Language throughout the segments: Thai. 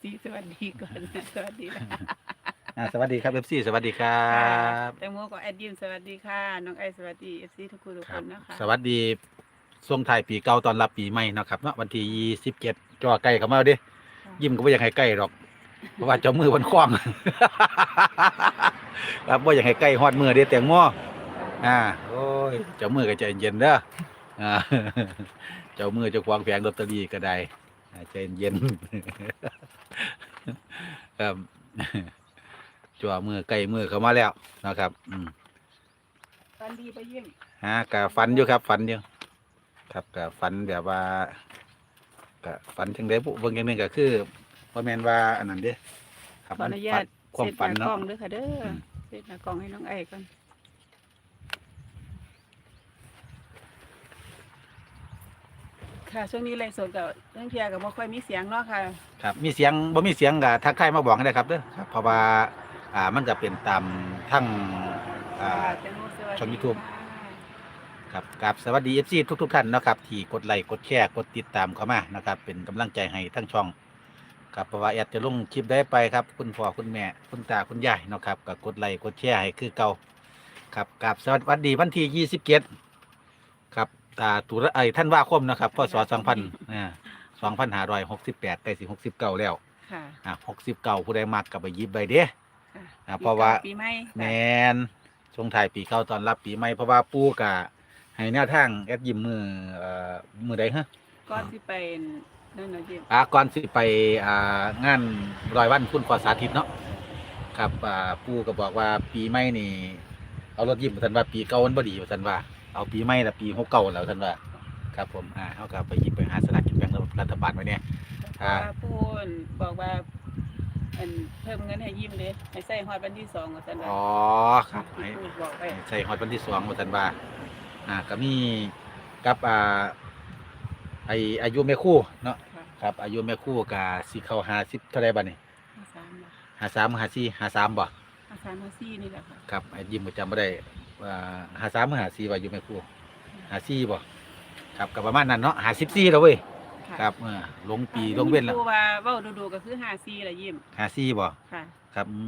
ซีสวัสดีก่อนสวัสดีค่ะอ่าสวัสดีครับเอฟซีสวัสดีครับแตงโมก็แอดยิมสวัสดีค่ะ น้องไอสวัสดีเอฟซีทุกคนทุกคครับนนะคะสวัสดีช่วงท้ายปีเก่าตอนรับปีใหม่เนาะครับเนาะวันที่ยี่สิบเจ็ดจ่อใกล้เข้ามาแล้วเดิยิ้มก็ไม่อยากให้ใกล้หรอกเพราะว่าเจ้ามือมันคว้างครับว่าอยากให้ใกล้ฮอดมือเด้แตงโมอ่าโอ้ยเจ้ามือก็ใจเย็นเด้ออ่าเจ้ามือเจะควางแผงลอตเตอรี่ก็ได้อ่า ใจเย็นครับจ่อมือใกล้มือเข้ามาแล้วนะครับ อืมฟันดีไปเยี่ยมฮะกะฝันอยู่ครับฝันอยู่ครับกะฝันแบบว่ากะฝันจังไดบุเบิ่งอย่างหนึงก็คือบ่แม่นว่าอันนั้นเด้ครับขออนุญาตความเสร็จหฝันน้ากเนาะล้องด้วยค่ะเด้ออมเสร็จหน้ากล้องให้น้องไอก่อน ค่ะช่วงนี้ไลฟ์สดกับเรื่องเทียกับไม่ค่อยมีเสียงเนาะค่ะครับมีเสียงบ่มีเสียงก็ทักทายมาบอกให้ได้ครับเด้อครับเพราะว่าอ่ามันก็เป็นตามทั้งอ่าแตงโมสวัสดีช่อง YouTube ค่ะ ครับกับสวัสดี FC ทุกๆท่านเนาะครับที่กดไลค์กดแชร์กดติดตามเข้ามานะครับเป็นกำลังใจให้ทั้งช่องครับเพราะว่าแอดจะลงคลิปได้ไปครับ คุณพ่อคุณแม่คุณตาคุณยายเนาะครับก็กดไลค์กดแชร์ให้คือเก่าครับกับสวัสดีวันที่ยี่สิบเจ็ดครับ ตาตุระไอ้ท่านว่าคมนะครับพศสองพันอ่าสองพันห้าร้อยหกสิบแปดใกล้สิหกสิบเก้าแล้วค่ะอ่าหกสิบเก้าผู้ใดมักกับไปหยิบใบเด้ค่ะอ่าเพราะว่าปีใหม่แมนช่วงถ่ายปีเข้าตอนรับปีใหม่เพราะว่าปู่กะให้แนวทางแอดยิมมือเอ่อมือใดฮะก่อนที่ไปนั่นนะยิมอ่าก่อนสิไปอ่างานร้อยวันคุณขอสาธิตเนาะครับอ่าปู่ก็บอกว่าปีใหม่นี่เอารถยิ้มท่านว่าปีเก่ามันบ่ดีท่านว่า เอาปีใหม่ละปีหกเก่าแล้วท่านว่าครับผมอ่าเขาก็ไปหยิบไปหาสลากกินแบ่งรัฐบาลไว้เนี่ยเพอ่าราะว่าพูนบอกว่าอันเพิ่มเงินให้ยิ้มเลยให้ใส่ฮอดวันที่สองกับสันว่าอ๋อครับให้พูดบอกไปใส่ฮอดวันที่สองว่าท่านว่าอ่าก็มีกับอ่าไออายุแม่คู่เนาะค่ะครับอายุแม่คู่กับสิเข้าหาสิบเท่าไรบ้านี่ห้าสามบาทหาสามหาสี่หาสามบ่ห้าสามห้าสี่นี่แหละค่ะครับไอ้ยิ้มก็จำไม่ได้ ว่าหาสามหาสี่ว่าอยู่แม่คู่หาสี่บ่ครับกับประมาณนั้นเนาะหาสิบสี่แล้วเว้ยค่ะครับเออลงปีลงเว้นแล้วพูดว่าเว้าดูๆก็คือห้าสี่ละยิ้มหาสี่บ่ค่ะ ครับอื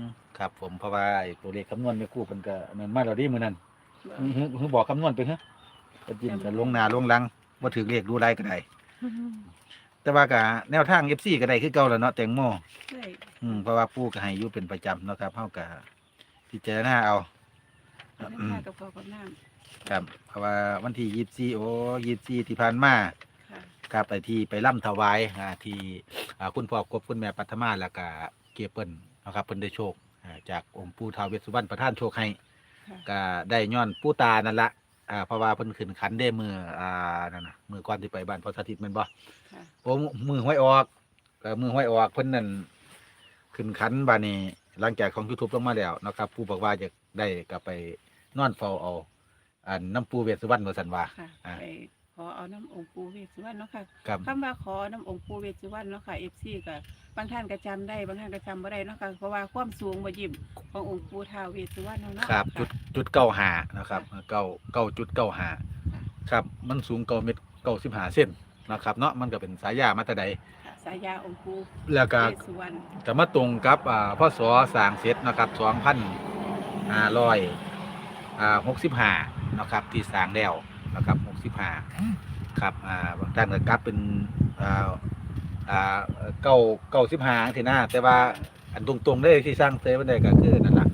มครับผมเพราะว่าไอ้ตัวเลขคำนวณแม่คู่มันก็มันมาแล้วดีมื้อนั้นอื้อหือหือบอกคำนวณไปเฮ้ก็ยิ้มก็ลงหน้าลงหลังบ่ถือเลขดูไรก็ได้แต่ว่าก็แนวทาง FC ก็ได้คือเก่าแล้วเนาะแตงโม ใช่อืมเพราะว่าปู่ก็ให้อยู่เป็นประจำเนาะครับเฮาก็พิจารณาเอา แล้วอืมค่ากับข้าวกับน้ครับเพราะว่าวันที่24โอ้24ที่ผ่านมาำค่ะ ครับไปที่ไปร่ำถวายอ่าที่อ่าคุณพ่อกบคุณแม่ปัทมาแล้วก็เกียเปิ้นนะครับเพิ่นได้โชคอ่าจากองค์ปู่ท้าวเวสสุวรรณประทานโชคให้ค่ะ ก็ได้ย้อนปู่ตานั่นละอ่าเพราะว่าเพิ่นขึ้นขันได้มืออ่านั่นน่ะมือก่อนที่ไปบ้านพ่อสถิตแม่นบ่ ค่ะโอ้มือห้อยออกก็มือห้อยออกเพิ่นนั่นขึ้นขันบานี้หลังจากของ YouTube ลงมาแล้วนะครับ ผู้บอกว่าจะได้ก็ไป นอนเฝ้าเอาอันน้ำปูเวสสุวรรณว่าซั่นว่าค่ะอ่า ไปขอเอาน้ำองค์ปู่เวสสุวรรณเนาะค่ะครับ คำว่าขอน้ำองค์ปู่เวสสุวรรณเนาะค่ะเอฟซีก็บางท่านก็จำได้บางท่านก็จำบ่ได้เนาะค่ะเพราะว่าความสูงบ่ยิ้มขององค์ปู่ท้าวเวสสุวรรณเนาะเนาะครับจุดจุดเก้าหานะครับเก้าเก้าจุดเก้าหาครับ มันสูงเก้าเมตรเก้าสิบหาเส้นนะครับเนาะมันก็เป็นสายยามาแต่ใดค่ะสายยาองค์ปู่แล้วก็เวสสุวรรณจะมาตรงกับอ่าพ่อสอสร้างเสร็จนะครับสองพันห้าร้อย อ่าหกสิบห้านะครับที่สร้างแล้วนะครับหกสิบห้าครับอ่าบางท่านก็กลับเป็นอ่าอ่าเก้าเก้าสิบห้าทีหน้าแต่ว่าอันตรงๆได้ที่สร้างเซวันใดก็คือนั่นแหละ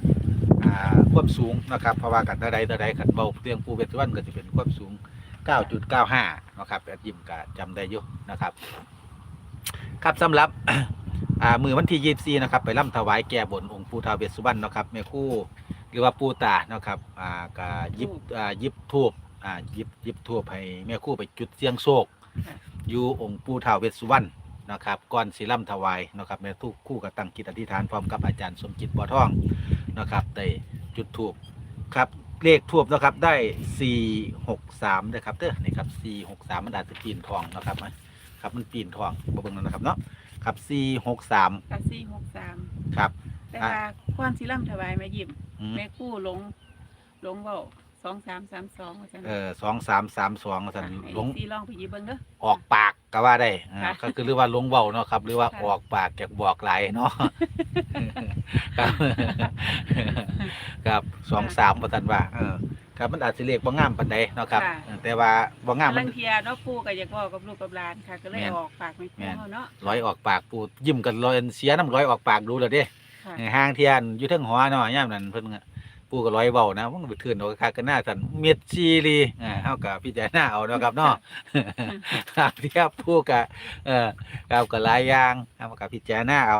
อ่าความสูงนะครับเพราะว่ากันใดใดใดขันเบาเตียงปูเวทสุวรรณก็จะเป็นความสูง 9.95 นะครับแอดยิมก็จำได้อยู่นะครับ ครับสำหรับมือวันที่ยี่สี่นะครับ ไปร่ำถวายแก่บนองค์ปู่ท้าวเวสสุวรรณนะครับแม่คู่ หรือว่าปู่ตานะครับอ่าก็ยิบอ่ายิบทูบอ่ายิบยิบทูบให้แม่ครู่ไปจุดเสียงโชคค่ะอยู่องค์ปู่ท้าวเวสสุวรรณนะครับก่อนสิร่ำถวายนะครับแม่ทุกคู่กับตั้งจิตอธิษฐานพร้อมกับอาจารย์สมจิตบ่อทองนะครับได้จุดทูบครับเลขทูบนะครับได้สี่หกสามนะครับเด้อนี่ครับสี่หกสามมันอาจจะปีนทองนะครับครับมันปีนทองบ่เบิ่งนั่นนะครับเนาะครับสี่หกสามค่ะสี่หกสามครับ แต่ว่าความสิล่ำถวายแม่ยิ้ม อืมแม่กู้หลงหลงเว้าสองสามสามสองว่าซั่นเออสองสามสามสองสันค่ะให้หลงซีลองไปหยิบเบิ่งเด้อ ออกปากก็ว่าได้อ่าค่ะก็คือหรือว่าหลงเบาเนาะครับ หรือว่าค่ะ ออกปากจากบอกหลายเนาะครับครับสองสามประสันว่าเออครับมันอาจจะเรียกบ่งามปานใดเนาะครับค่ะเออแต่ว่าบ่งามมัลัน งเทียเนาะปู่ก็อยากเว้ากับลูกกับหลานค่ะ ก็เลยแม่นออกปากไม่แม่พูนดเนาะร้อยออกปากปูยิ้มกันร้อยเสียน้ำร้อยออกปากดูเลยเด้ ค่ะห่างเทียนอยู่เทั้งหัวเนาะย่ามนั้นเพิ่นก็ปูก็ร้อยเว้านะมันก็ไปทื่นเอาคักกันหน้าสันเม็ดซีรีอ่าเฮาก็พิจารณาเอาเนาะครับเนาะครับเทียบปูก็เออครับก็หลายอย่างครับก็พิจารณาเอา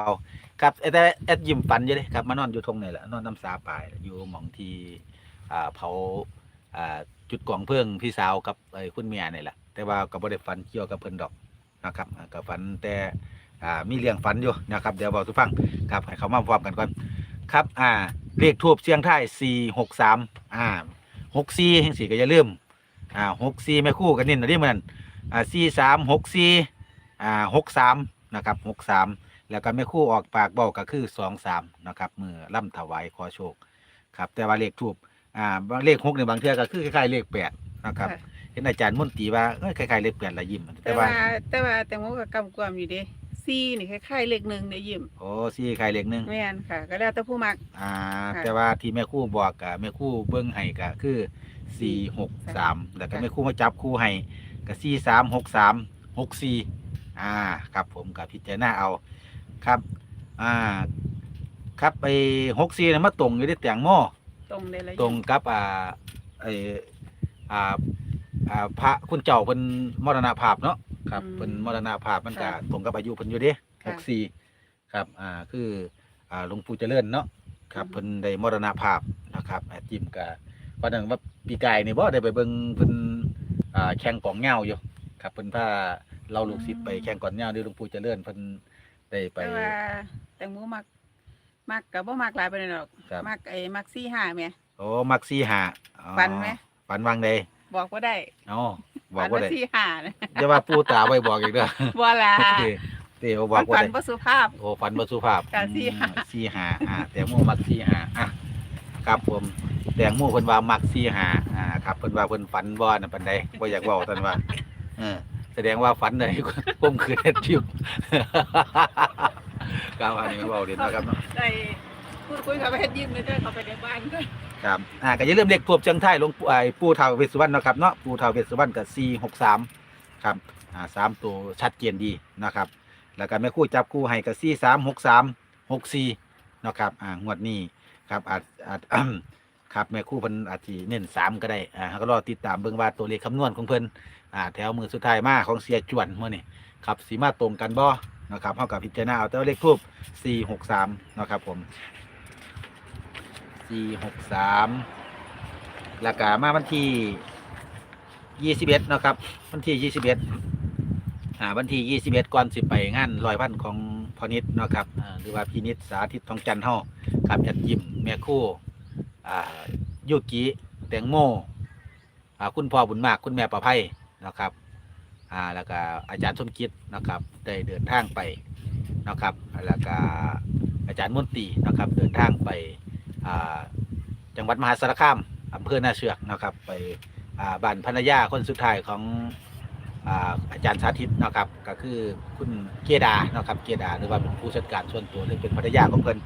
ครับแต่แอดยิ้มฝันอยู่เด้ครับมานอนอยู่ทงนี่แหละนอนน้ำสาปลายอยู่หม่องที่อ่าเผาอ่าจุดกองเพลิงพี่สาวกับไอ้คุณเมียนี่แหละแต่ว่าก็บ่ได้ฝันเกี่ยวกับเพิ่นดอกนะครับอ่าก็ฝันแต่ อ่ามีเรื่องฝันอยู่นะครับเดี๋ยวบอกทุกฟังครับให้เขามาพร้อมกันก่อนครับอ่าเลขทูบเสียงไทาย463อ่า64จังซี่ก็อย่าลืมอ่า64แม่คู่กันนี่นะที่เหมือนอ่า43 64อ่า63นะครับ63แล้วก็ไม่คู่ออกปากเบาก็คือสองสามนะครับมือล่ำถวายขอโชคครับแต่ว่าเลขทูบอ่าเลขหกในบางเทื่อก็คือคล้ายๆเลขแปดนะครับค่ะเห็นอาจารย์มนตรีว่าเอ้ยคล้ายๆเลขแปดละยิ้มแต่แต่ว่าว่าแต่ว่าแตงโมก็กำกวมอยู่เด้ ซีนี่คล้ายๆเลขหนึ่งได้ยิ้มโอ้ซี่คล้ายเลขหนึ่งแม่นค่ะ ก็แล้วแต่ผู้มัก อ่า ค่ะ แต่ว่าที่แม่คู่บอกกับแม่คู่เบิ้งให้ก็คือสี่หกสามแล้วก็ค่ะแม่คู่มาจับคู่ให้ก็สี่สามหกสามหกสี่อ่า ครับผมกับพิจารณาเอาครับ อ่า ครับไปหกสี่นะมาตรงอยู่ที่เตียงหม้อตรงได้ละตรงกับอ่าไออ่าอ่าพระคุณเจ้าเป็นมรณภาพเนาะ ครับเป็นมรณภาพมันก็ตรงกับอายุเพิ่นอยู่เด้หกสี่ครับอ่าคืออ่าหลวงปู่เจริญเนาะครับเพิ่นได้มรณภาพนะครับแอดจิมก็วันนั้นว่าปีกายนี่บ่ได้ไปเบิ่งเพิ่นอ่าแข่งกองเหง้าอยู่ครับเพิ่นพาเราลูกศิษย์ไปแข่งกองเหง้าด้วยหลวงปู่เจริญเพิ่นได้ไป แต่ว่าแตงโมมักมักกับบ่มักหลายไปานใดดอกครับ มักไอ้มักซี่ห้าแหม่ โอ้มักซี่หาอ๋อฝันไหม ฝันวางใดบอกว่าได้อ๋อ บอกฝันว่าว่าได้ซี่ห้านะอย่าว่าปู่ตาไว้บอกอีกเด้อบ่ล่ะเต้เต้บมัอนกว่าฝันได้บ่สุภาพโอ้ฝันบ่สุภาพจ้ะสี่หาอืมสี่หาอ่าแต่หมู่มักสี่หาอะครับผมแต่หมู่เพิ่นว่ามักสี่หาอ่าครับเพิ่นว่าเพิ่นฝันบ่น่ะปานใดบ่อยากเว้าท่านว่าเออแสดงว่าฝันได้ผมคือเฮ็ดทิวครับอันนี้เว้าเด่นนะครับเนาะได้พูดคุยกับเพชรยิ้มเลยเด้อเขาไปในบ้านก็ ครับอ่าก็อย่าลืมเลขทูบเชียงไทยหลวงปู่ไอ้ปู่ท้าวเวสสุวรรณเนาะครับเนาะปู่ท้าวเวสสุวรรณก็463ครับอ่าสามตัวชัดเจนดีนะครับ แล้วก็แม่คู่จับคู่ให้ก็4363 64เนาะครับอ่างวดนี้ครับอาจอาจครับแม่คู่เพิ่นอาจสิเน้นสามก็ได้อ่าก็รอติดตามเบิ่งว่าตัวเลขคำนวณของเพิ่นอ่าแถวมือสุดท้ายมาของเสียจวนเมื้อนี้ครับสิมาตรงกันบ่นะครับเฮากับพิจารณาเอาแต่ว่าเลขทูบ463เนาะครับผม สี่หกสามแล้วก็มาวันที่ยี่สิบเอ็ดนะครับ วันที่ยี่สิบเอ็ดอ่าวันที่ยี่สิบเอ็ดก่อนสิไปงานลอยพันของพอนิดนะครับหรือว่าพินิดสาธิตทองจันทร์เฮาครับแอดยิมแม่คู่อ่ายุกิแตงโมอ่าคุณพ่อบุญมากคุณแม่ประไพนะครับอ่าแล้วก็อาจารย์สมคิดนะครับได้เดินทางไปนะครับแล้วก็อาจารย์มนตรีนะครับเดินทางไป จังหวัดมหาสารคามอำเภอนาเชือกนะครับ ไปบ้านภรรยาคนสุดท้ายของอาอาจารย์สาธิตนะครับ ก็คือคุณเกียดานะครับ เกียดาหรือว่าเป็นผู้จัดการส่วนตัวหรือเป็นภรรยาของเพิ่น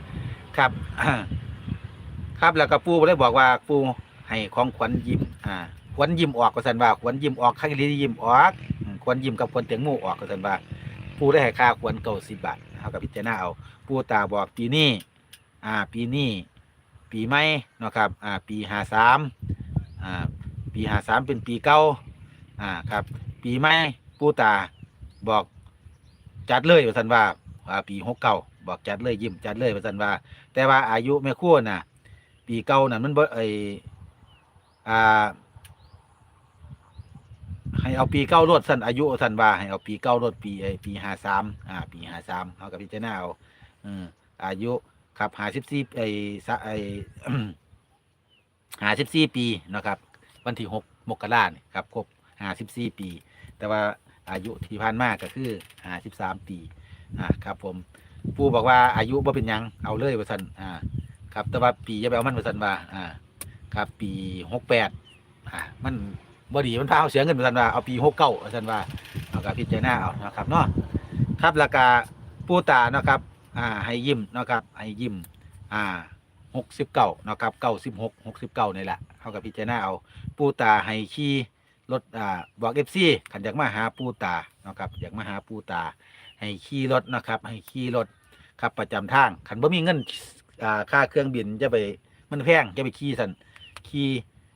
ครับ ครับแล้วก็ปู่เลยบอกว่าปู่ให้ของขวัญยิ้มอ่าขวัญยิ้มออกก็สันว่าขวัญยิ้มออกข้างลียิ้มออกขวัญยิ้มกับขวัญเตียงหมู่ออกก็สันว่าปู่ได้ให้ค่าขวัญเก่าสิบบาทเฮากับพิจารณาเอาปู่ตาบอกปีนี้อ่า ปีนี้ ปีใหม่นะครับอ่าปีห้าสามอ่าปีห้าสามเป็นปีเก่าอ่าครับ ปีใหม่ปู่ตาบอกจัดเลยว่าสันว่าอ่าปีหกเก้าบอกจัดเลยยิ้มจัดเลยว่าสันว่า แต่ว่าอายุแม่ขั้วน่ะ ปีเก่านั่นมันบ่ไออ่าให้เอาปีเก้ารถสันอายุสันว่าให้เอาปีเก้ารถปีไอปีห้าสามอ่า ปีห้าสามเอากับพิจารณาเอาอืมอายุ ครับหาสิบสี่ไอสะไอหาสิบสี่ปีนะครับ วันที่หกมกราเนี่ยครับครบหาสิบสี่ปี แต่ว่าอายุที่ผ่านมากก็คือหาสิบสามปีอ่าครับผมปู่บอกว่าอายุบ่เป็นยังเอาเลยว่าสันอ่าครับแต่ว่าปีจะไปเอามันว่าสันว่าอ่าครับปีหกแปดอ่ามันบดีมันพาเอาเสียเงินไปสันว่าเอาปีหกเก้าประสันว่าเอากับพิจารณาเอานะครับเนาะครับราคาปูตานะครับ อ่าให้ยิ้มนะครับให้ยิ้มอ่าหกสิบเก้านะครับเก้าสิบหกหกสิบเก้านี่แหละเอากับพิจารณาเอาปูตาให้ขี่รถอ่าบอกเอฟซีขันอยากมาหาปูตานะครับอยากมาหาปูตา ให้ขี่รถนะครับ ให้ขี่รถครับประจำทางขันบ่มีเงินอ่าค่าเครื่องบินจะไปมันแพงจะไปขี่สันขี่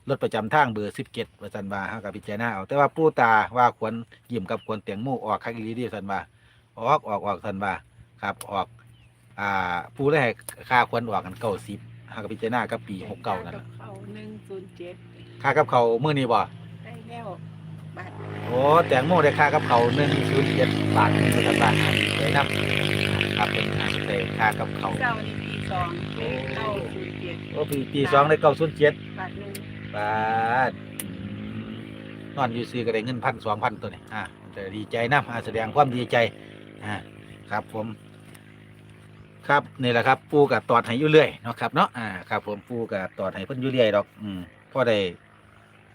รถประจำทางเบอร์สิบเจ็ดว่าสันว่าเฮากับพิจารณาเอาแต่ว่าปูตาว่าควรยิ้มกับควรเตียงมู่ออกคักอีหลีเดีสันว่าออกออกออกสันว่าครับออก อ่าปูได้ให้ค่าควรออกกันเก้าสิบเฮากับพิจารณากับปีหกเก้านั่นกัล่ะบเขาหนึ่งศูนย์เจ็ดค่ากับเขาวมื้อนี้บ่ได้แล้วบาทโอ้แตงโมได้ค่ากับเขาหนึ่งศูนย์เจ็ดบาทเป็นสันว่าได้นำครับเป็นค่าได้ค่ากับเขาวเจ้านี่ปีสองได้เก้าศูนย์เจ็ดโอ้ปีปีสองได้เก้าศูนย์เจ็ดบาทหนึ่งบาทอืมนอนอยู่ซื้อก็ได้เงินพันสองพันตัวนี้อ่าแต่ดีใจนะอ่าแสดงความดีใจอ่าครับผม ครับนี่แหละครับปูกับตอดให้อยู่เรื่อยเนาะครับเนาะอ่าครับผมปูกับตอดให้เพิ่นอยู่เรื่อยดอก อืมพอได้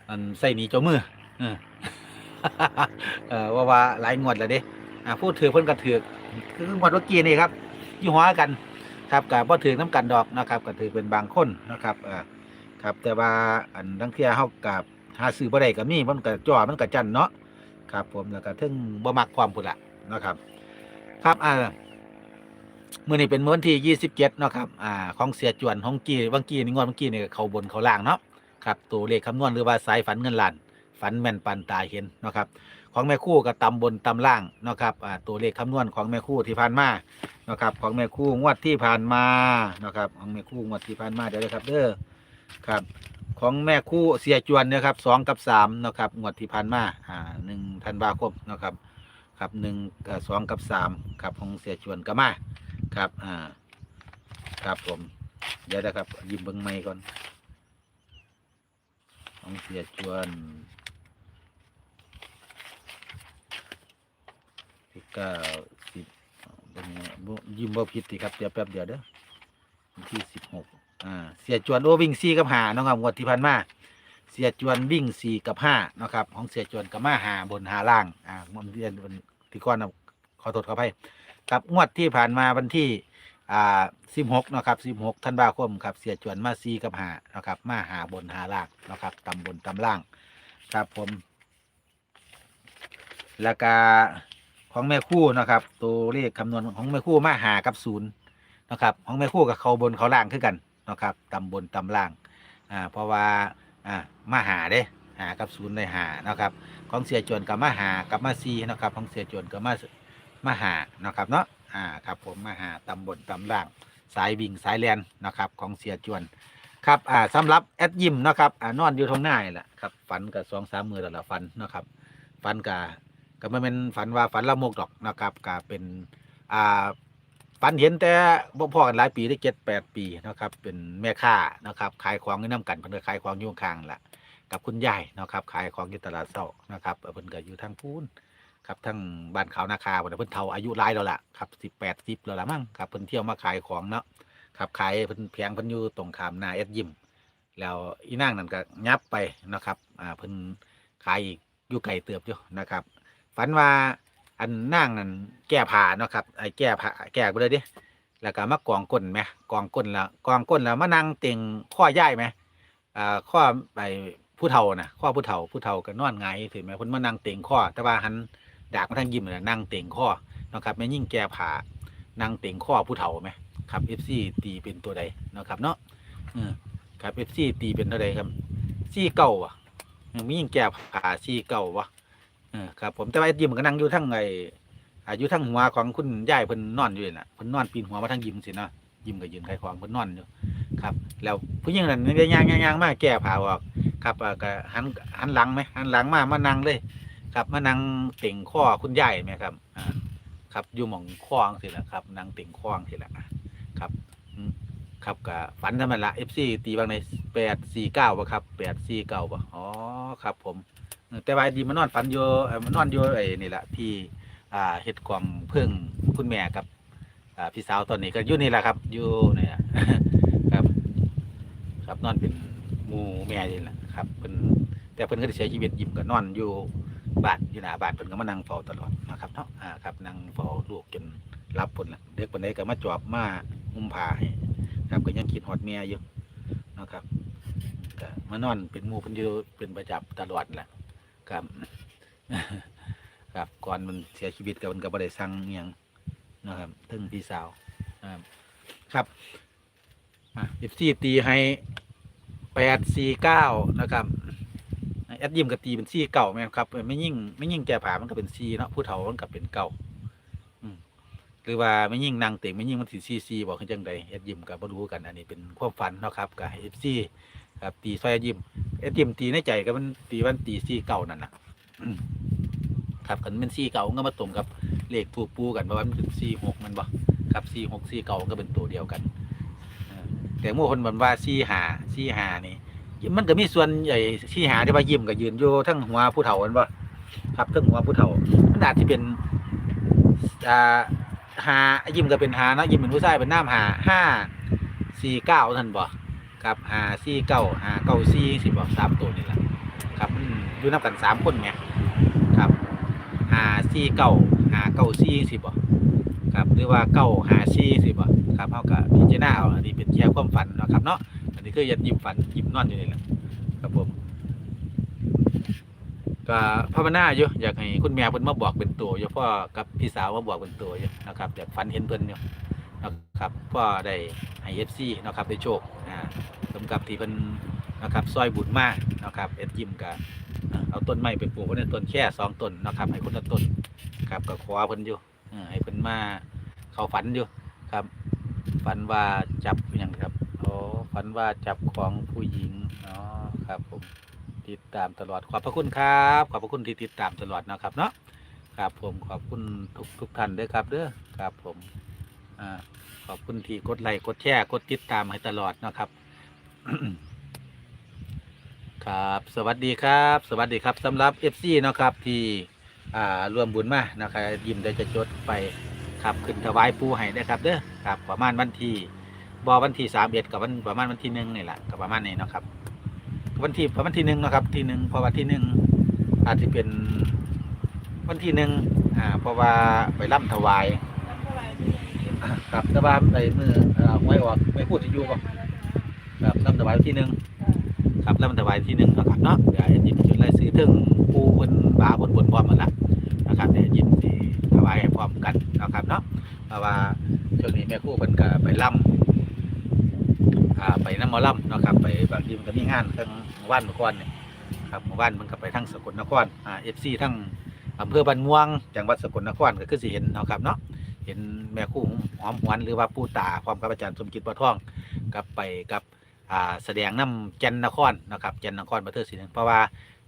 อันใส่หนีเจ้ามือเออเออว่าว่าหลายงวดแล้วเด้อ่าพูดถือเพิ่นก็ถือคืองวดเมื่อกี้นี่ครับยู่หัวกัน ครับกับบ่อถือน้ำกันดอกนะครับก็ถือเป็นบางคนนะครับอ่าครับแต่ว่าอันทั้งเที่ยเฮากับหาซื้อบ่ได้ก็มีมันก็จ่อมันก็จันเนาะครับ ผมแล้วก็ถึงบ่มักความพุ่นละนะครับ ครับอ่า มื้อนี้เป็นมื้อวันที่ 27 เนาะครับ อ่า ของเสียจวนของกี้บางกีนี่งวดเมื่อกี้นี่เขาบนเขาล่างเนาะ ครับ ตัวเลขคำนวณหรือว่าสายฝันเงินล้าน ฝันแม่นปันตายเห็นเนาะครับ ของแม่คู่ก็ตำบนตำล่างเนาะครับ อ่า ตัวเลขคำนวณของแม่คู่ที่ผ่านมา เนาะครับ ของแม่คู่งวดที่ผ่านมา เนาะครับ ของแม่คู่งวดที่ผ่านมาเดี๋ยวนะครับ เด้อ ครับ ของแม่คู่เสียจวนเนี่ยครับสองกับสามนะครับ งวดที่ผ่านมา อ่าหนึ่งธันวาคมนะครับ ครับหนึ่งสองกับสามครับของเสียจวนก็มา ครับ อ่า ครับผม เดี๋ยวนะครับยิ้มเบิ้งไม้ก่อนของเสียจวนที่เก้าสิบเบิ่งบ่ยิ้มบ่ผิดสิครับเดี๋ยวแป๊บเดียวเด้อที่สิบหกอ่า เสียจวนโอวิ่งสี่กับห้าเนาะครับงวดที่ผ่านมา เสียจวนวิ่งสี่กับห้านะครับ ของเสียจวนกับมาหาบนหาล่าง อ่ามันเรียนวันที่ก้อนนะขอโทษขออภัย ครับงวดที่ผ่านมาวันที่อ่าสิบหกนะครับสิบหกธันวาคมครับเสียจวนมาสี่กับหานะครับ มาหาบนหาล่างนะครับตำบนตำล่าง ครับผม แล้วก็ของแม่คู่นะครับ ตัวเลขคำนวณของแม่คู่มาหากับศูนย์นะครับ ของแม่คู่กับเขาบนเขาล่างคือกันนะครับตำบนตำล่างอ่าเพราะว่าอ่ามาหาเด้หากับศูนย์ในหานะครับ ของเสียจวนกับมาหากับมาซีนะครับ ของเสียจวนกับมา มาหานะครับเนาะอ่าครับผมมาหาตำบนตำล่างสายวิ่งสายแลนนะครับของเสียจวนครับอ่าสำหรับแอดยิมนะครับอ่านอนอยู่ทางหน้าแหละครับฝันกับสองสามมือแล้วละฝันนะครับฝันกับก็ไม่เป็นฝันว่าฝันละโมกดอกนะครับก็เป็นอ่าฝันเห็นแต่บ่พอกันหลายปีได้เจ็ดแปดปีนะครับเป็นแม่ค้านะครับขายของอยู่น้ำกันเพิ่นก็ขายของยู่ข้างละกับคุณยายนะครับขายของอยู่ตลาดเช้านะครับเพิ่นก็อยู่ทางพูน ครับทั้งบ้านขาวนาคาเพิ่นนเพิ่นเฒ่าอายุหลายแล้วล่ะครับสิบแปดสิบแล้วล่ะมั้งครับเพิ่นเที่ยวมาขายของเนาะครับขายเพิ่นเพียงเพิ่นอยู่ตรงขามหน้าเอ็ดยิมแล้วอีนางนั่นก็ยับไปนะครับอ่าเพิ่นขายอีกอยู่ไกลเติบอยู่นะครับฝันว่าอันนั่งนั่นแก้ผ้าเนาะครับไอ้แก้ผ้าแก้ไปเลยดิแล้วก็มากองก้นไหมกองก้นแล้วกองก้นแล้วมานั่งเต็งข้อย่ายไหมอ่าข้อไปผู้เฒ่านะข้อผู้เฒ่าผู้เฒ่าก็นอนหงถือไหมเพิ่นมานั่งเต็งข้อแต่ว่าหัน ดากมาทางยิ้มน่ะนั่งเต็งข้อนะครับแม่ยิ่งแก้ผ้านั่งเต็งข้อผู้เฒ่าไหมครับ FC ตีเป็นตัวใดนะครับเนาะเออครับ FC ตีเป็นตัวใดครับซี่เก่าอะมียิ่งแก้ผ้าซี่เก่าวะเออครับผมแต่ว่าไอ้มก็นั่งอยู่ทั้งไอ้อายุทั้งหัวของคุณยายเพิ่นนอนอยู่นี่น่ะเพิ่นนอนปีนหัวมาทั้งยิ้มสินะยิ้มก็ยืนขายของเพิ่นนอนอยู่ครับ แล้วผู้หญิงนั้นย่างย่างย่างมาแก้ผ้าออก ครับอ่าก็หันหันหลังไหมหันหลังมามานั่งเลย ครับมานั่งเต่งข้อคุณยายไหมครับอ่าครับอยู่หม่องข้องสิละครับนั่งเต่งข้องสิละครับครับก็ฝันธรรมดา FC ตีบางใน849บ่เก้าปะครับ849บ่เก้าปะอ๋อครับผม แต่ว่าดีมันอนฝันอยู่เอ่อมันอนอยู่ไอ้นี่แหละที่อ่าเฮ็ดกล่องเพิ่งคุณแม่กับอ่าพี่สาวตอนนี้ก็อยู่นี่แหละครับอยู่เนี่ยครับ ครับนอนเป็นหมูหมู่แม่นี่แหละครับเพิ่นแต่เพิ่นก็ได้เสียชีวิตยิ้มก็นอนอยู่ บ้านอยู่หน้าบ้านเพิ่นก็มานั่งเฝ้าตลอดนะครับเนาะอ่าครับนั่งเฝ้าลูกจนรับเพิ่นละเด็กปานใดก็มาจอบมาหุ้มผ้าให้ครับก็ยังคิดฮอดแม่อยู่นะครับก็มานอนเป็นหมู่เพิ่นอยู่เป็นประจำตลอดแหละครับครับก่อนมันเสียชีวิตก็มันก็บ่ได้สั่งอิหยังนะครับถึงพี่สาวครับครับอะ14ตีให้849นะครับ อดยิมก็ตีเป็น4เก่าแม่นครับไม่ยิ่งไม่ยิ่งแก่ผามันก็เป็น4เนาะผู้เฒ่ามันก็เป็นเก่าอืมหรือว่าไม่ยิ่งนางเต็งไม่ยิ่งมันสิ4 4บอกคือจังใดแอดยิมก็บ่รู้กันอันนี้เป็นความฝันเนาะครับก็ให้ FC ครับตีซอยแอดยิมแอดยิมตีในใจก็มันตีวันตี4เก่านั่นนะครับกันเป็นสี่เก่าก็มาตรงกับเลขถูกปูกันเพราะว่ามันเป็นสี่หกมันบ่ครับสี่หกสี่เก่าก็เป็นตัวเดียวกันแต่หมู่อคนบอกว่าสี่หาสี่หานี่ มันก็มีส่วนใหญ่สี่หาที่ว่ายิ้มก็ยืนอยู่ทั้งหัวผู้เฒ่ามันบ่ครับทั้งหัวผู้เฒ่ามันอาจจะเป็นอ่าหายิ้มก็เป็นหาเนาะยิ้มเป็นผู้ชายเป็นน้ำหาห้าสี่เก้าท่านบ่ครับหาสี่เก้าหาเก้าสี่สิบอกสามตัวนี่แหละครับอยู่นับกันสามคนไงครับหาซี่เก้าหาเก้าซี่สิบบ่ครับหรือว่าเก้าหาซี่สิบบ่ครับเฮาก็พิจารณาเอาอันนี้เป็นแค่ความฝันนะครับเนาะ อันนี้คือยันยิ้มฝันยิ้มนอนอยู่นี่แหละครับผมก็ภาวนาอยู่อยากให้คุณแม่เพิ่นมาบอกเป็นตัวอยู่พ่อกับพี่สาวมาบอกเป็นตัวอยู่นะครับอยากฝันเห็นเพิ่นอยู่นะครับพ่อได้ให้ FC นะครับได้โชคอ่าสมกับที่เพิ่นนะครับซอยบุญมากนะครับเอ็ดยิ้มกับเอาต้นไม้ไปปลูกไว้ในต้นแค่สองต้นนะครับ ให้คนละต้นครับก็ขอเพิ่นอยู่ให้เพิ่นมาเขาฝันอยู่ครับ ฝันว่าจับอย่างครับ ฝันว่าจับของผู้หญิงเนาะครับผมติดตามตลอดขอบพระคุณครับ ขอบพระคุณที่ติดตามตลอดนะครับเนาะครับผมขอบคุณทุกทุกท่านด้วยครับเด้อครับผมอ่าขอบคุณที่กดไลค์กดแชร์กดติดตามให้ตลอดนะครับ ครับ สวัสดีครับ สวัสดีครับสำหรับ FC เนาะครับที่อ่ารวมบุญมานะครับยิมได้จะจดไปครับขึ้นถวายปูให้นะครับเด้อครับประมาณวันที่ บอวันที่สามเอ็ดกับวันประมาณวันที่หนึ่งนี่แหละกับประมาณนี้นะครับ วันที่ประมาณที่หนึ่งนะครับที่หนึ่งเพราะว่าที่หนึ่งอาจจะเป็นวันที่หนึ่งอ่าเพราะว่าไปร่ำถวายครับแต่ว่าในมือเอ่อหวยออกไม่พูดจะอยู่บ่ครับร่ำถวายที่หนึ่งครับแล้วมันถวายที่หนึ่งนะครับเนาะเดี๋ยวยินจุดไล่ซื้อถึงปูบนบาบนบนพร้อมมันละนะครับเดี๋ยวยินถวายพร้อมกันนะครับเนาะเพราะว่าช่วงนี้แม่คู่เพิ่นก็ไปล่ำ อ่าไปน้ำมอล่ำเนาะครับไปบางทีมันก็มีงานทั้งว่านเมื่อก่อนเนี่ยครับเมื่านมันก็ไปทั้งสกลนครอ่าเอฟซีทั้งอำเภอบันม่วง จังหวัดสกลนครก็คือสิเห็นเนาะครับเนาะเห็นแม่คู่หอมหวนหรือว่าปู่ตาพร้อมกับอาจารย์สมจิตปะท่องกับไปกับอ่าแสดงน้ำแกนนครนะครับแกนนครบันเทิงศิลป์เพราะว่า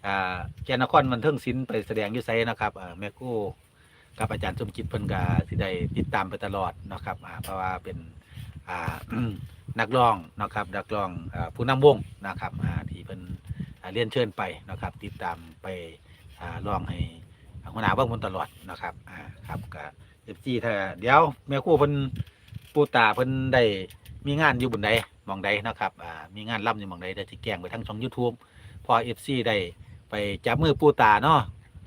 อ่าแกนนครบันเทิงศิลป์ไปแสดงอยุไซนะครับอ่าแม่กู้กับอาจารย์สมจิตเพิ่นก็สิได้ติดตามไปตลอดนะครับอ่าเพราะว่าเป็น อ่านักร้องนะครับนักร้องอผู้นำวงนะครับที่เพิ่นเรียนเชิญไปนะครับ ติดตามไปอ่าร้องให้หัวหน้าเบ้างบนตลอดนะครับครับก็เอฟซีถ้าเดี๋ยวแม่คู่เพิ่นปูตาเพิ่นได้มีงานอยู่บนใดมองใดนะครับมีงานล่ำอยู่มองใดได้ที่แกงไปทั้งช่อง YouTube พอ FC ได้ไปจับมือปูตาเนาะ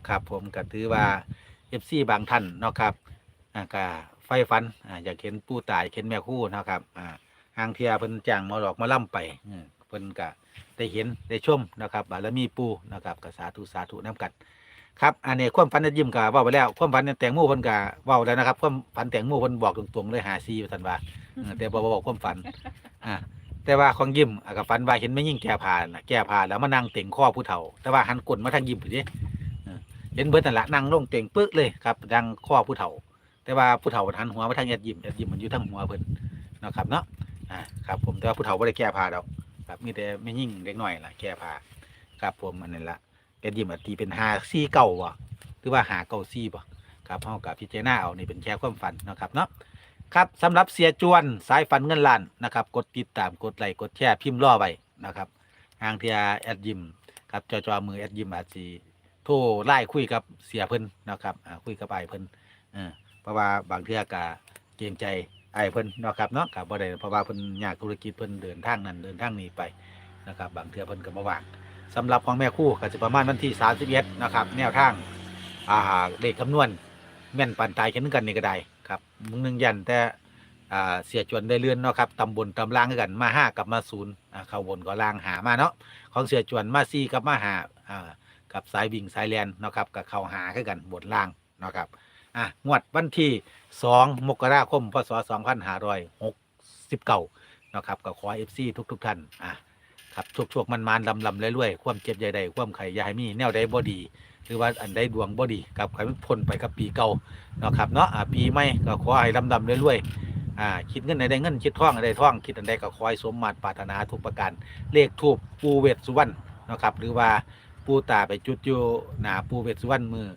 ครับ ผมก็ถือว่า FC บางท่านเนาะครับอ่าก็ ไฟฟันอ่าอยากเห็นปูตายเห็นแม่คู่นะครับอ่าทางเทียเพิ่นจ้างมาหลอกมาล่ำไปอืมเพิ่นก็ได้เห็นได้ชมนะครับบารมีปูนะครับก็สาธุสาธุน้ำกันครับอันนี้ความฝันจะยิ้มกะว่าไปแล้วความฝันแตงโมเพิ่นกะว่าแล้วนะครับความฝันแตงโมเพิ่นบอกตรงๆเลยหาซีว่าซั่นว่าแต่บ่บอกความฝันอ่าแต่ว่าของยิ้มกับฟันว่าเห็นไม่ยิ่งแก่ผ่านแก่ผ่านแล้วมานั่งเต่งข้อผู้เฒ่า แต่ว่าหันกลนมาทางยิ้มผู้นี้เห็นเบิดนั่นละนั่งลงเต่งปึ๊กเลยครับดังข้อผู้เฒ่า แต่ว่าผู้เฒ่าหันหัวมาทางแอดยิ้มแอดยิ้มมันอยู่ทางหัวเพิ่นนะครับเนาะอ่าครับผมแต่ว่าผู้เฒ่าไม่ได้แก้ผ่าดอกครับมีแต่ไม่ยิ่งเล็กน้อยล่ะแก้ผ่าครับผมอันนั้นละแอดยิ้มอาตีเป็นหาซี่เก่าบ่หรือว่าหาเก่าซี่บ่ครับเฮากับพิจารณาเอานี่เป็นแค่ความฝันนะครับเนาะครับสำหรับเสียจวนสายฟันเงินล้านนะครับ กดติดตามกดไลค์กดแชร์พิมพ์ล่อไว้นะครับทางเทียแอดยิมครับจอจอมือแอดยิมอาจสิโทรไล่คุยกับเสียเพิ่นนะครับคุยกับไอ้ายเพิ่นออเพ ราะว่าบางเทื่อกะเกรงใจไอ้เพิ่นเนาะครับเนาะกับบ่ได้เพราะว่าเพิ่นอยากธุรกิจเพิ่นเดินทางนั้นเดินทางนี้ไปนะครับบางเทื่อเพิ่นก็บ่ว่างสำหรับของแม่คู่ก็จะประมาณวันที่31นะครับแนวทางอ่าเลขคำนวณแม่นปานตายแค่นึงกันนี่ก็ได้ครับมึงหนึงยันแต่อ่าเสียจวนได้เลื่อนเนาะครับตำบลตำล่างกันมาห้ากับมาศูนย์อ่าเข้าบนก็ล่างหามาเนาะของเสียจวนมาสี่กับมาหาอ่ากับสายวิ่งสายแลนเนาะครับกับเข้าหาคือกันบนล่างเนาะครับ อะงวดวันที่ 2 มกราคมพศ2569เนาะครับก็ขอ FC ทุกทุกๆท่านอะครับช่วงช่วงมันมันลำลำเรื่อยๆความเจ็บใหญ่ใดความไข่ยายมีแนวใดบ่ดี หรือว่าอันใดดวงบ่ดีกับใครมันพ้นไปกับปีเก่านะครับเนาะอะปีใหม่ก็ขอให้ลำลำเรื่อยๆอ่าคิดเงินใดได้เงินคิดท่องใดได้ท่องคิดอันใดก็ขอให้สมมาตรปรารถนาทุกประการเลขทูบปูเวทสุวรรณนะครับหรือว่าปูตาไปจุดอยู่หนาปูเวทสุวรรณมือ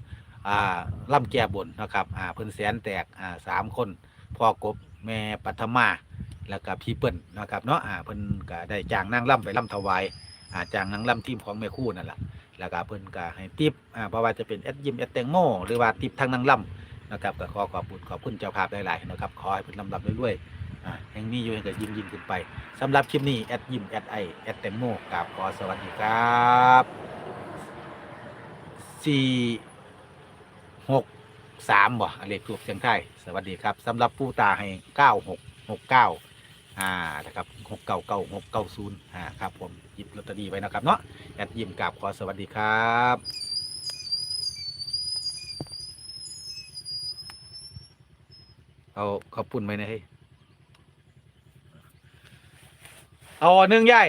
อ่าล่ำแก่บนนะครับอ่าเพิ่นแสนแตกอ่าสามคนพ่อกบแม่ปัทมาแล้วก็พี่เปิ้ลนะครับเนาะอ่าเพิ่นก็ได้จ้างนางล่ำไปล่ำถวายอ่าจ้างนางล่ำทีมของแม่คู่นั่นแหละแล้วก็เพิ่นก็ให้ติปอ่าเพราะว่าจะเป็นแอดยิมแอดแตงโมหรือว่าติปทางนางล่ำนะครับก็ขอขอบคุณขอบคุณเจ้าภาพหลายๆนะครับขอให้เพิ่นลำลำเรื่อยๆอ่ายังมีอยู่ให้ก็ยิ่งยิ่งขึ้นไปสำหรับคลิปนี้แอดยิมแอดไอแอดแตงโมกราบขอสวัสดีครับสี่ หกสามบ่เลขทูบเสียงไทยสวัสดีครับสำหรับผู้ตาให้เก้าหกหกเก้าอ่านะครับหกเก้าเก้าหกเก้าศูนย์อ่าครับผมหยิบลอตเตอรี่ไว้นะครับเนาะแอดยิมกราบขอสวัสดีครับเอาขอบคุณไหมนะเฮ้ยเอาหนึ่งใหญ่